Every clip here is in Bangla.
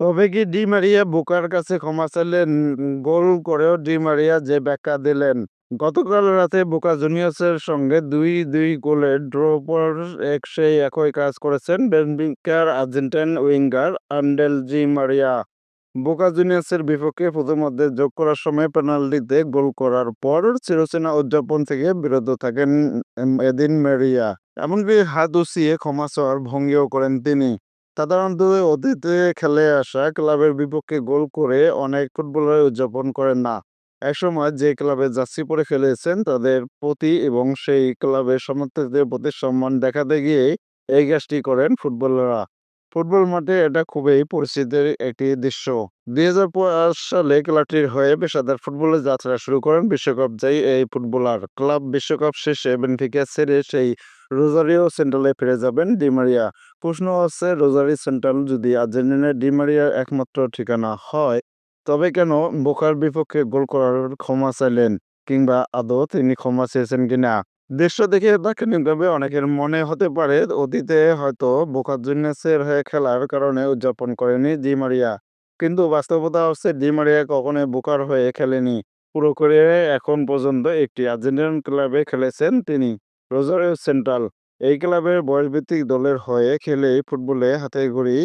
তবে কি ডি মারিয়া বোকার কাছে ক্ষমা চাইলেন গোল করেও ডি মারিয়া যে ব্যাখ্যা দিলেন? গতকাল রাতে বোকা জুনিয়র্সের সঙ্গে দুই দুই গোলের ড্র পর এক সেই একই কাজ করেছেন বেনফিকার আর্জেন্টাইন উইঙ্গার আন্ডেল জি মারিয়া। বোকা জুনিয়র্সের বিপক্ষে প্রথমার্ধে যোগ করার সময় পেনাল্টিতে গোল করার পর চিরচেনা উদযাপন থেকে বিরত থাকেন এদিন মেরিয়া। এমনকি হাত উচিয়ে ক্ষমা চাওয়ার ভঙ্গিও করেন তিনি। সাধারণত অতীতে খেলে আসা ক্লাবের বিপক্ষে গোল করে অনেক ফুটবলার উদযাপন করেন না। একসময় যে ক্লাবে জার্সি পরে খেলেছেন, তাদের প্রতি এবং সেই ক্লাবের সমর্থকদের প্রতি সম্মান দেখাতে গিয়ে এই কাজটি করেন ফুটবলাররা। ফুটবল মাঠে এটা খুবই পরিচিতির একটি দৃশ্য। দুই হাজার পাঁচ সালে ক্লাবটির হয়ে পেশাদার ফুটবলের যাত্রা শুরু করেন বিশ্বকাপ জয়ী এই ফুটবলার। ক্লাব বিশ্বকাপ শেষে বেনফিকা ছেড়ে সেই রোজারিও সেন্ট্রালে ফিরে যাবেন ডিমারিয়া প্রশ্ন হচ্ছে রোজারি সেন্ট্রাল যদি আর্জেন্টিনার ডিমারিয়ার একমাত্র ঠিকানা হয়, তবে কেন বোকার বিপক্ষে গোল করার ক্ষমা চাইলেন কিংবা আদৌ তিনি ক্ষমা চেয়েছেন কিনা? দৃশ্য দেখে তাৎক্ষণিকভাবে অনেকের মনে হতে পারে, অতীতে হয়তো বোকা জুনিয়ার্সের হয়ে খেলার কারণে উদযাপন করেনি ডি মারিয়া। কিন্তু বাস্তবতা হচ্ছে, ডি মারিয়া কখনোই বোকার হয়ে খেলেনি। পুরো করে এখন পর্যন্ত একটি আর্জেন্টিনান ক্লাবে খেলেছেন তিনি। Rosario Central. এই ক্লাবের বয়সভিত্তিক দলের হয়ে খেলে ফুটবলে হাতে ঘড়ি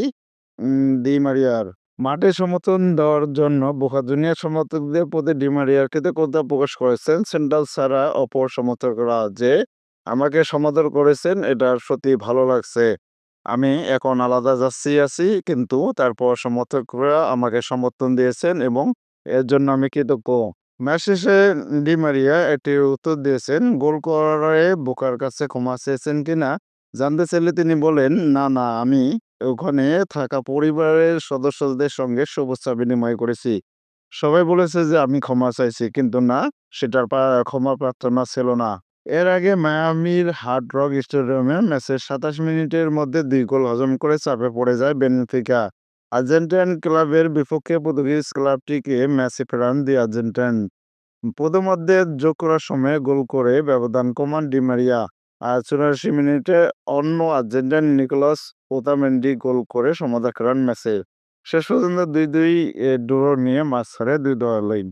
ডি মারিয়ার। মাঠে সমর্থন দেওয়ার জন্য বোকা জুনিয়র সমর্থকদের প্রতি ডি মারিয়ার কৃতজ্ঞতা প্রকাশ করেছেন সেন্ট্রাল ছাড়া অপর সমর্থকরা যে, আমাকে সমাদর করেছেন, এটা সত্যি ভালো লাগছে। আমি এখন আলাদা যাচ্ছি আছি, কিন্তু তারপর সমর্থকরা আমাকে সমর্থন দিয়েছেন এবং এর জন্য আমি কৃতজ্ঞ। ম্যাচ ডি মারিয়া একটি উত্তর দিয়েছেন, গোল করে বোকার কাছে ক্ষমা চেয়েছেন কিনা জানতে চাইলে তিনি বলেন, না না, আমি ওখানে থাকা পরিবারের সদস্যদের সঙ্গে শুভেচ্ছা বিনিময় করেছি। সবাই বলেছে যে আমি ক্ষমা চাইছি, কিন্তু না, সেটার ক্ষমা প্রার্থনা ছিল না। এর আগে মায়ামির হার্ড রক স্টেডিয়ামে ম্যাচের সাতাশ মিনিটের মধ্যে দুই গোল হজম করে চাপে পড়ে যায় বেনফিকা। আর্জেন্টাইন ক্লাবের বিপক্ষে পর্তুগিজ ক্লাবটিকে ম্যাচে ফেরান দি আর্জেন্টাইন। প্রথমার্ধে যোগ করার সময় গোল করে ব্যবধান কমান ডিমারিয়া আর চুরাশি মিনিটে অন্য আর্জেন্টাইন নিকোলাস ওতামেন্ডি গোল করে সমাধা করান ম্যাচে শেষ পর্যন্ত দুই দুই ড্র নিয়ে মাছ ছাড়ে দুই দলেই